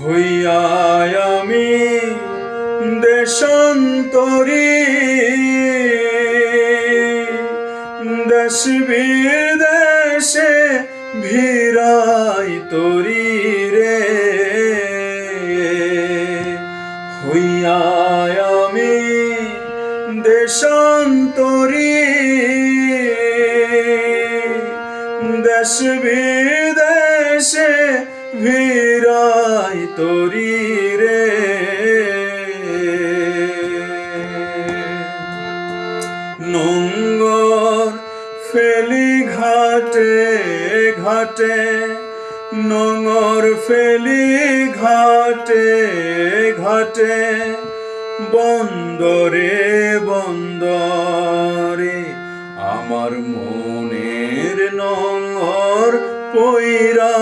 হইয়ায় আমি দেশান্তরী। দেশ বিদেশে ভিড়াই তরি রে। হইয়ায় আমি দেশান্তরী। দেশ বিদেশে ভিড়াই তরি রে। নোংর ফেলি ঘাটে ঘাটে নোংর ফেলি ঘাটে ঘাটে, বন্দরে বন্দরে আমার মনের নঙর পইরা